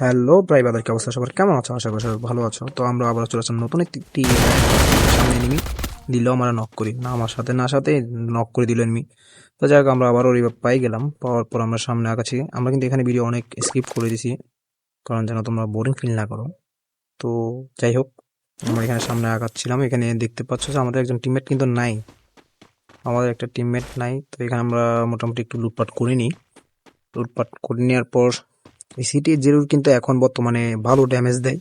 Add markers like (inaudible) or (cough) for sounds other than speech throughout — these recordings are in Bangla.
হ্যালো প্রায় বাদার কি অবস্থা? সবার কেমন আছো? আশা করি সবাই ভালো আছো। তো আমরা আবার চলে আসলাম নতুন একটি সামনে এনিমি দিলেও আমরা নক করি। না, আমার সাথে না সাথে নক করে দিল এনিমি তো যাই হোক, আমরা আবারও রিভাইভ পাই গেলাম। পাওয়ার পর আমরা সামনে আগাচ্ছি। আমরা কিন্তু এখানে ভিডিও অনেক স্কিপ করে দিছি কারণ যেন তোমরা বোরিং ফিল না করো। তো যাই হোক, আমরা এখানে সামনে আগাচ্ছিলাম। এখানে দেখতে পাচ্ছ যে আমাদের একজন টিমমেট কিন্তু নাই। আমাদের একটা টিমমেট নাই। তো এখানে আমরা মোটামুটি একটু লুটপাট করে নিই। লুটপাট করে নেওয়ার পর সিটি জিরোর কিন্তু এখন বর্তমানে ভালো ড্যামেজ দেয়।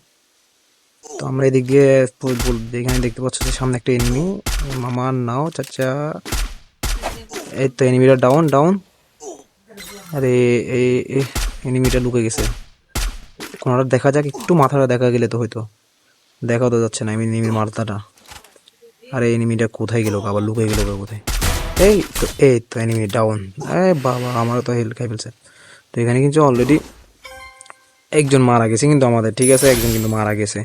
তো আমরা এদিক দিয়ে এখানে দেখতে পাচ্ছ যে সামনে একটা এনিমি মামা নাও, চাচা। এই তো এনিমিটা ডাউন ডাউন আরে এই এনিমিটা লুকে গেছে। কোনটা দেখা যাক, একটু মাথাটা দেখা গেলে তো হয়তো। দেখা তো যাচ্ছে না এনিমির মাথাটা। আরে এনিমিটা কোথায় গেল আবার লুকে গেল কোথায়? এই তো এই তো এনিমি ডাউন এই বাবা, আমারও তো হেল খাই ফেলছে। তো এখানে কিন্তু অলরেডি একজন মারা গেছে কিন্তু আমাদের, ঠিক আছে? একজন কিন্তু মারা গেছে।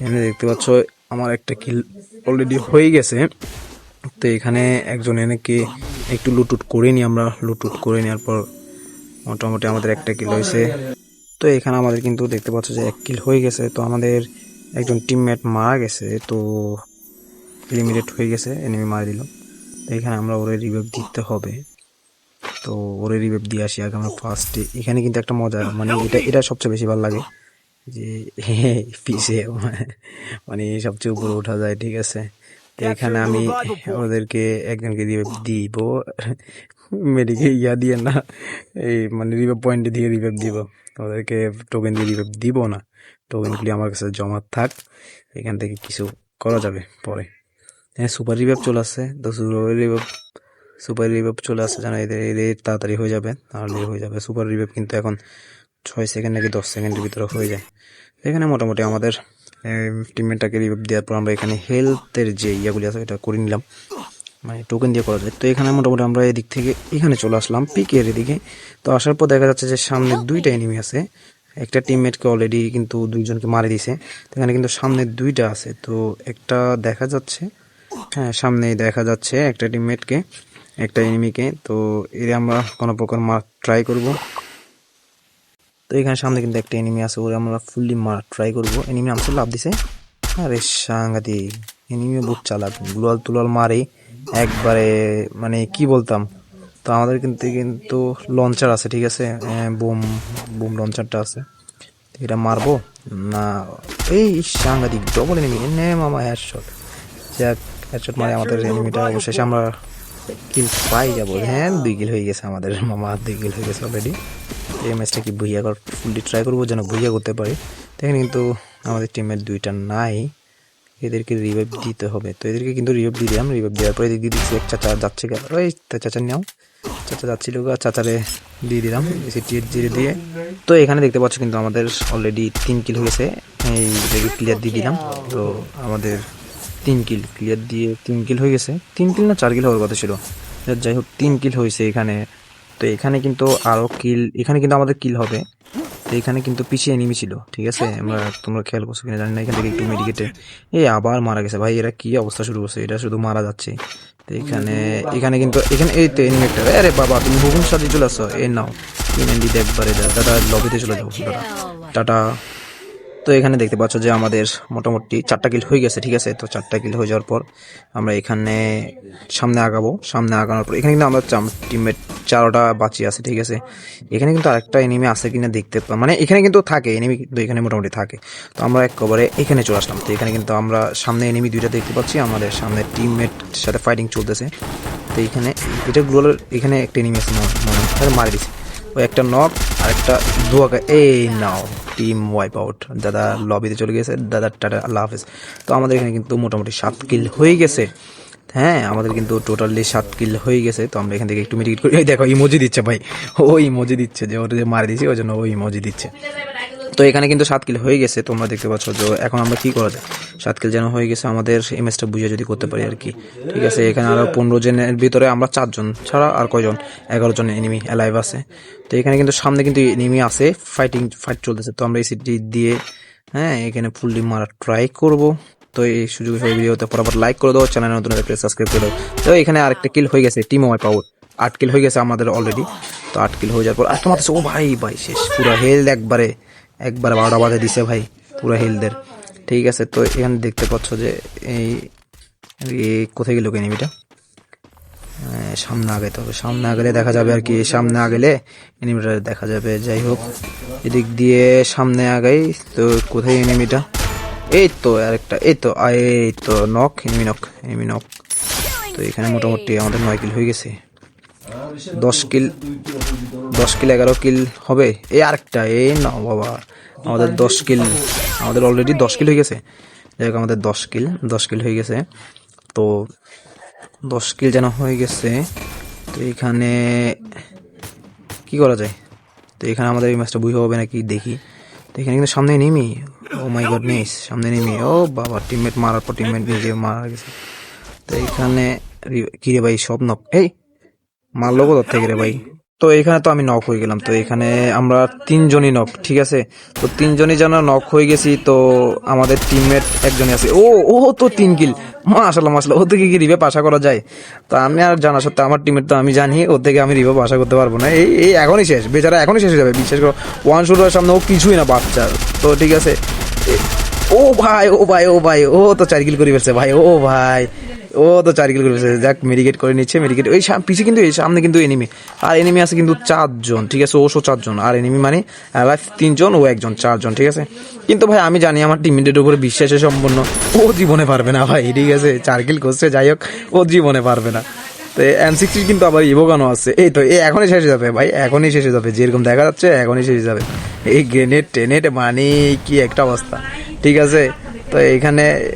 এখানে দেখতে পাচ্ছ, আমার একটা কিল অলরেডি হয়ে গেছে। তো এখানে একজন এনেকে একটু লুটুট করে নিই আমরা। লুটুট করে নেওয়ার পর মোটামুটি আমাদের একটা কিল হয়েছে। তো এখানে আমাদের কিন্তু দেখতে পাচ্ছ যে এক কিল হয়ে গেছে। তো আমাদের একজন টিমমেট মারা গেছে। তো লিমিটেড হয়ে গেছে এনিমি মারা দিল। তো এখানে আমরা ওরে রিভাইভ দিতে হবে। তো ওরে রিভাইভ দিয়ে আসি আগে আমরা ফার্স্টে এখানে কিন্তু একটা মজা মানে এটা এটা সবচেয়ে বেশি ভালো লাগে যে (laughs) পিছে মানে সবচেয়ে উপরে ওঠা যায়, ঠিক আছে? তো এখানে আমি ওদেরকে একজনকে রিভাইভ দিব। মেডিকে ইয়া দিয়ে না, এই মানে রিভাইভ পয়েন্টে দিয়ে রিভাইভ দিব। ওদেরকে টোকেন দিয়ে রিভাইভ দিব না। টোকেনগুলি আমার কাছে জমা থাক, এখান থেকে কিছু করা যাবে পরে। হ্যাঁ সুপার রিভাইভ চলে আসছে। তো সুপার রিভাইভ সুপার রিভাইভ চলে আসছে, জানা, এদের এদের তাড়াতাড়ি হয়ে যাবে, তাহলে হয়ে যাবে। সুপার রিভাইভ কিন্তু এখন ছয় সেকেন্ড নাকি দশ সেকেন্ডের ভিতরে হয়ে যায়। এখানে মোটামুটি আমাদের টিমমেটটাকে রিভাইভ দেওয়ার পর আমরা এখানে হেলথের যে ইয়াগুলি আছে, এটা করে নিলাম। মানে টোকেন দিয়ে করা যায়। তো এখানে মোটামুটি আমরা এদিক থেকে এখানে চলে আসলাম পিকের এদিকে। তো আসার পর দেখা যাচ্ছে যে সামনে দুইটা এনিমি আছে। একটা টিমমেটকে অলরেডি কিন্তু দুইজনকে মারে দিছে। এখানে কিন্তু সামনে দুইটা আছে। তো একটা দেখা যাচ্ছে হ্যাঁ সামনেই দেখা যাচ্ছে একটা টিমমেটকে একটা এনিমিকে তো এর আমরা কোনো প্রকার মার ট্রাই করব। তো এখানে সামনে কিন্তু একটা এনিমি আছে, ওরে আমরা ফুললি মার ট্রাই করব। এনিমি আমাকে লাভ দিছে। আরে সাংঘাতিক এনিমিও বহুত চালাক। গুলাল তুলাল মারে, একবারে মানে কি বলতাম? তো আমাদের কিন্তু কিন্তু লঞ্চার আছে, ঠিক আছে? বুম বুম লঞ্চারটা আছে। এটা মারবো? না। এই সাংঘাতিক ডবল এনিমি নে মামা হেডশট যাক হেডশট মারে আমাদের এনিমিটা অবশেষে আমরা কিল পাই যাব। হ্যাঁ দুই কিল হয়ে গেছে আমাদের। মামা দুই কিল হয়ে গেছে অলরেডি এই ম্যাচটা কি ভুইয়া কর ফুললি ট্রাই করব যেন ভুইয়া করতে পারি। তো এখানে কিন্তু আমাদের টিমের দুইটা নাই। এদেরকে রিভাইভ দিতে হবে। তো এদেরকে কিন্তু রিভাইভ দিয়ে দিলাম। রিভাইভ দেওয়ার পরে এদিক দিয়ে দিচ্ছি এক চাচা যাচ্ছে ওই চাচা নাও। চাচা যাচ্ছিল চাচারে দিয়ে দিলাম। সিটি জিরে দিয়ে। তো এখানে দেখতে পাচ্ছ কিন্তু আমাদের অলরেডি তিন কিল হয়েছে এই ক্লিয়ার দিয়ে দিলাম। তো আমাদের তিন কিল ক্লিয়ার দিয়ে তিন কিল হয়ে গেছে। তিন কিল না চার কিল হওয়ার কথা ছিল। যাই হোক, তিন কিল হয়েছে এখানে। তো এখানে কিন্তু আরও কিল এখানে কিন্তু আমাদের কিল হবে। তো এখানে কিন্তু পিছিয়ে এনিমি ছিল, ঠিক আছে? আমরা, তোমরা খেয়াল করছ কিনা জানি না, এখান থেকে একটু মেডিকেটে এই আবার মারা গেছে। ভাই, এরা কি অবস্থা শুরু করছে? এটা শুধু মারা যাচ্ছে। তো এখানে এখানে কিন্তু, এখানে এই তো এনিমি একটা। আরে বাবা, তুমি হুকুম সাথে চলে আসো। এই নাও, তিন এনডি একবারে দাদা লবিতে চলে যাও দাদা টাটা। তো এখানে দেখতে পাচ্ছ যে আমাদের মোটামুটি চারটা কিল হয়ে গেছে, ঠিক আছে? তো চারটা কিল হয়ে যাওয়ার পর আমরা এখানে সামনে আগাবো। সামনে আগানোর পর এখানে কিন্তু আমরা টিমমেট চারোটা বাঁচিয়ে আছে, ঠিক আছে? এখানে কিন্তু আরেকটা এনিমি আছে কিনা দেখতে মানে এখানে কিন্তু থাকে এনিমি কিন্তু এখানে মোটামুটি থাকে। তো আমরা একবারে এখানে চলে আসলাম। তো এখানে কিন্তু আমরা সামনে এনিমি দুইটা দেখতে পাচ্ছি, আমাদের সামনে টিমমেট সাথে ফাইটিং চলতেছে। তো এখানে এটা গুলো এখানে একটা এনিমি আছে হয়। মারি দিছে। ওই একটা নক আর একটা দুয়াকা এই নাও। টিম ওয়াইপ আউট দাদা লবিতে চলে গেছে, দাদা টাটা, আল্লাহ হাফেজ। তো আমাদের এখানে কিন্তু মোটামুটি সাত কিল হয়ে গেছে। হ্যাঁ আমাদের কিন্তু টোটালি সাত কিল হয়ে গেছে। তো আমরা এখান থেকে একটু মেডিকেট করি। দেখো ইমোজি দিচ্ছে ভাই। ও ইমোজি দিচ্ছে, যে ওটা যে মারি দিয়েছি, ওই জন্য ও ইমোজি দিচ্ছে। তো এখানে কিন্তু সাত কিল হয়ে গেছে, তোমরা দেখতে পাচ্ছ। যে এখন আমরা কি করা যায়? সাত কিল যেন হয়ে গেছে, আমাদের এমএসটা বুঝে যদি করতে পারি আর কি। ঠিক আছে, এখানে আরও পনেরো জনের ভিতরে আমরা চারজন ছাড়া আর কয়জন? এগারো জন এনিমি অ্যালাইভ আছে। তো এখানে কিন্তু সামনে কিন্তু এনিমি আছে ফাইটিং ফাইট চলতেছে। তো আমরা এই সিটি দিয়ে হ্যাঁ এখানে ফুললি মারা ট্রাই করব। তো এই সুযোগ হিসেবে ভিডিওতে পরাপর লাইক করে দাও চ্যানেল নতুন দেখলে সাবস্ক্রাইব করে দাও। তো এখানে আরেকটা কিল হয়ে গেছে টিম ওয়াইপ আউট আট কিল হয়ে গেছে আমাদের অলরেডি তো আট কিল হয়ে যাওয়ার পর আটটা মাত্র ও ভাই ভাই, শেষ। পুরো হেলথ একবারে একবার বারোটা বাজে দিছে ভাই পুরো হেলদের ঠিক আছে তো এখানে দেখতে পাচ্ছ যে এই কোথায় গেল এনিমিটা আহ, সামনে আগাইতে হবে সামনে আগেলে দেখা যাবে আর কি সামনে আগেলে এনিমিটা দেখা যাবে যাই হোক। এদিক দিয়ে সামনে আগাই তো কোথায় এনিমিটা এই তো আরেকটা এই তো এই তো knock enemy knock enemy knock তো এখানে মোটামুটি আমাদের নয় কিল হয়ে গেছে। দশ কিল দশ কিল এগারো কিল হবে। এই আরেকটা এই না, বাবা। আমাদের দশ কিল, আমাদের অলরেডি দশ কিল হয়ে গেছে। যাই হোক, আমাদের দশ কিল দশ কিল হয়ে গেছে। তো দশ কিল যেন হয়ে গেছে, তো এখানে কি করা যায়? তো এখানে আমাদের এই ম্যাচটা বুঝে হবে নাকি দেখি। তো এখানে কিন্তু সামনে নেমি ও মাই গড নেস সামনে নেমি ও বাবা টিমমেট মারার পর টিমমেট নিজে মারা গেছে। তো এখানে রি- কি রে ভাই সব নক এই! মারলো কোথার থেকে রে ভাই। তো এখানে তো আমি নক হয়ে গেলাম। তো এখানে আমরা তিনজনই নক ঠিক আছে? তো তিনজনই যেন নক হয়ে গেছি, তো আমাদের টিমমেট একজনই আছে। ও ও তো তিন কিল মাশাল্লাহ মাশাল্লাহ ও থেকে কি রিভেপ আশা করা যায়? তো আমি আর জানা সত্ত্বে আমার টিমের তো আমি জানি ওর থেকে আমি রিভেপ আশা করতে পারব না। এই এই এখনই শেষ। বেচারা এখনই শেষ হয়ে যাবে। বিশেষ করে ওয়ান শুটার সামনে ও কিছুই না বাচ্চা তো ঠিক আছে? ও ভাই ও ভাই ও ভাই, ও তো চার কিল করে ফেলছে ভাই। ও ভাই ও তো চার কিল করে যাক মেডিকেট করে নিচ্ছে মেডিকেট ওই সাম- পিছে কিন্তু এই সামনে কিন্তু এনিমি আর এনিমি আছে কিন্তু চারজন, ঠিক আছে? ওশো চারজন। আর এনিমি মানে লাইফ তিনজন, ও একজন, চারজন, ঠিক আছে? কিন্তু ভাই, আমি জানি আমার টিমমেটের উপরে বিশ্বাসে সম্পন্ন ও জীবনে পারবে না ভাই, ঠিক আছে? চার কিল করছে, যাই হোক, ও জীবনে পারবে না। তো এম সিক্সটি কিন্তু আবার ইভোগানো আছে। এই তো এখনই শেষে যাবে ভাই, এখনই শেষে যাবে। যেরকম দেখা যাচ্ছে, এখনই শেষ যাবে। এই গ্রেনেড টেনেড মানে কি একটা অবস্থা, ঠিক আছে? তো এখানে